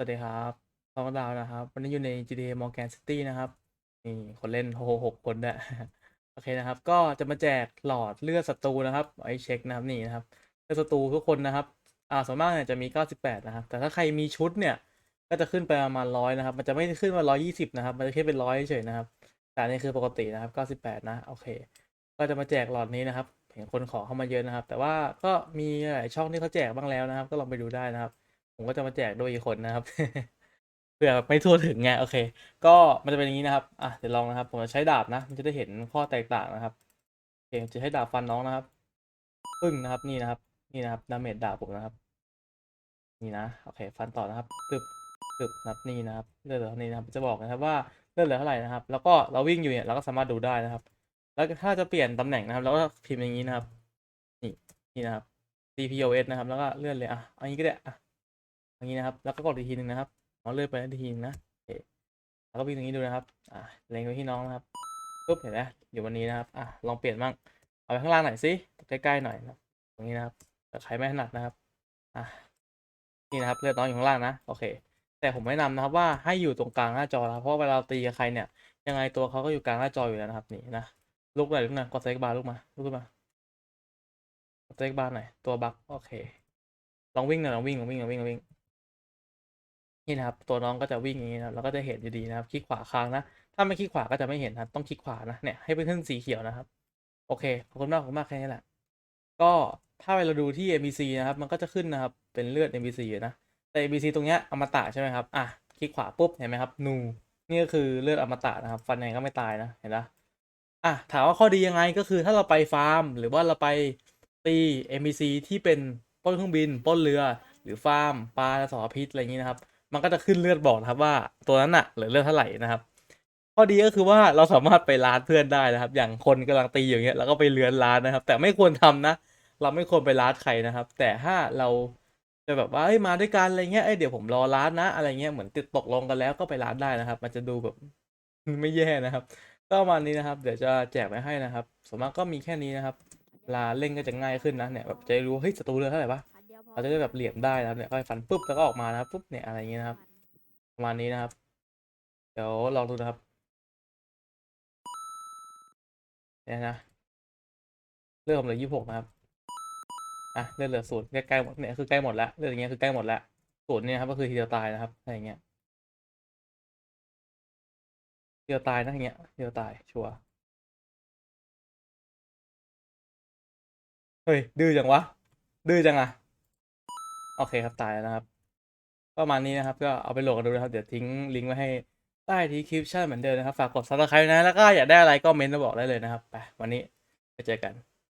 วัสดีครับตองดาวนะครับ วันนี้อยู่ใน GTA Morgan City นะครับ นี่คนเล่นโหหกคนด้วยโอเคนะครับ ก็จะมาแจกหลอดเลือดศัตรูนะครับไว้เช็คนะครับนี่นะครับเลือดศัตรูทุกคนนะครับ อ่าส่วนมากเนี่ยจะมี 98 นะครับ แต่ถ้าใครมีชุดเนี่ย ก็จะขึ้นไปประมาณร้อยนะครับ มันจะไม่ขึ้นมา 120 นะครับ มันจะแค่เป็นร้อยเฉยนะครับ แต่นนี่คือปกตินะครับ 98 นะ โอเค ก็จะมาแจกหลอดนี้นะครับ เห็นคนขอเข้ามาเยอะนะครับ แต่ว่าก็มีหลายช่องที่เขาแจกบ้างแล้วนะครับ ก็ลองไปดูได้นะครับ ผมก็จะมาแจกด้วยอีกคนนะครับ เผื่อไม่ทั่วถึงไงโอเค ก็มันจะเป็นอย่างนี้นะครับอะเดี๋ยวลองนะครับ ผมจะใช้ดาบนะ มันจะได้เห็นข้อแตกต่างนะครับโอเคจะใช้ดาบฟันน้องนะครับปึ้งนะครับนี่นะครับ นี่นะครับดาเมจดาบผมนะครับ นี่นะโอเคฟันต่อนะครับตึบตึบนะครับนี่นะครับเลือดเหลือเท่านี้นะครับ จะบอกนะครับว่าเลือดเหลือเท่าไหร่นะครับ แล้วก็เราวิ่งอยู่เนี่ยเราก็สามารถดูได้นะครับ แล้วถ้าจะเปลี่ยนตำแหน่งนะครับเราก็พิมพ์อย่างนี้นะครับ นี่นี่นะครับ CPOS นะครับ แล้วก็เลื่อนเลยอะเอันนี้ก็ได้อะ อย่างนี้นะครับ แล้วก็กดอีกทีหนึ่งนะครับเอาเลื่อนไปอีกทีนึงนะโอเคแล้วก็วิ่งตรงนี้ดูนะครับ อะเล็งไปที่น้องนะครับปุ๊บเห็นไหมอยู่วันนี้นะครับ อะลองเปลี่ยนบ้าง เอาไปข้างล่างหน่อยสิ ใกล้ๆหน่อยนะตรงนี้นะครับแต่ใครไม่ถนัดนะครับ อะนี่นะครับเลือดน้องอยู่ข้างล่างนะ โอเค แต่ผมแนะนำนะครับว่าให้อยู่ตรงกลางหน้าจอนะเพราะเวลาเราตีกับใครเนี่ย ยังไงตัวเขาก็อยู่กลางหน้าจออยู่แล้วนะครับ นี่นะ ลุกหน่อยลุกหน่อยกดเซ็กบาร์ลุกมา ลุกขึ้นมา กดเซ็กบาร์หน่อย ตัวบักโอเค ลองวิ่งหน่อยลองวิ่งลองวิ่งลองวิ่งลองวิ่ง นี่นะครับตัวน้องก็จะวิ่งอย่างนี้นะครับแล้วก็จะเห็นอยู่ดีนะครับคลิกขวาค้างนะ ถ้าไม่คลิกขวาก็จะไม่เห็นนะต้องคลิกขวานะเนี่ยให้เป็นขึ้นสีเขียวนะครับ โอเคขอบคุณมากขอบคุณมากแค่นี้แหละก็ถ้าเราดูที่ NPC นะครับ มันก็จะขึ้นนะครับเป็นเลือด NPC อยู่นะแต่ NPC ตรงเนี้ยอมตะใช่ไหมครับอะคลิกขวาปุ๊บเห็นไหมครับนูนี่ก็คือเลือดอมตะนะครับฟันยังไงก็ไม่ตายนะเห็นปะอะถามว่าข้อดียังไงก็คือถ้าเราไปฟาร์ม หรือว่าเราไปตี NPC ที่เป็นป้นเครื่องบินป้นเรือ หรือฟาร์มปลาสารพิษอะไรอย่างนี้นะครับ มันก็จะขึ้นเลือดบอกนะครับว่าตัวนั้นอะเหลือเลือดเท่าไหร่นะครับข้อดีก็คือว่าเราสามารถไปร้านเพื่อนได้นะครับ อย่างคนกำลังตีอย่างเงี้ยเราก็ไปเลือนร้านนะครับ แต่ไม่ควรทำนะ เราไม่ควรไปร้านใครนะครับ แต่ถ้าเราจะแบบว่าเอ้ยมาด้วยกันอะไรเงี้ยเอ้ยเดี๋ยวผมรอร้านนะ อะไรเงี้ยเหมือนติดตกลงกันแล้วก็ไปร้านได้นะครับ มันจะดูแบบไม่แย่นะครับ ก็ประมานี้นะครับ เดี๋ยวจะแจกไว้ให้นะครับส่วนมากก็มีแค่นี้นะครับลาเล่นก็จะง่ายขึ้นนะเนี่ยแบบจะรู้เฮ้ยศัตรูเรือเท่าไหร่ปะ เราจะได้แบบเหลี่ยมได้นะครับเนี่ยค่อยฟันปุ๊บแล้วก็ออกมานะครับปุ๊บเนี่ยอะไรอย่างเงี้ยนะครับ ประมาณนี้นะครับ เดี๋ยวลองดูนะครับเนี่ยนะเลือดผมเหลือยี่หกนะครับอะเลือดเหลือศูนย์ใกล้ๆหมดเนี่ยคือใกล้หมดแล้วเลือดอย่างเงี้ยคือใกล้หมดแล้วศูนย์เนี่ยครับก็คือทีเดียวตายนะครับอะไรอย่างเงี้ยทีเดียวตายนะอย่างเงี้ยทีเดียวตายชัวร์เฮ้ยดื้อจังวะดื้อจังอะ โอเคครับตายแล้วนะครับ ประมาณนี้นะครับ ก็เอาไปโหลดกันดูนะครับ เดี๋ยวทิ้งลิงก์ไว้ให้ใต้ดีคริปชั่นเหมือนเดิมนะครับ ฝากกดซับสไครต์นะ แล้วก็อยากได้อะไรก็เมนต์มาบอกได้เลยนะครับ ไป วันนี้ไปเจอกัน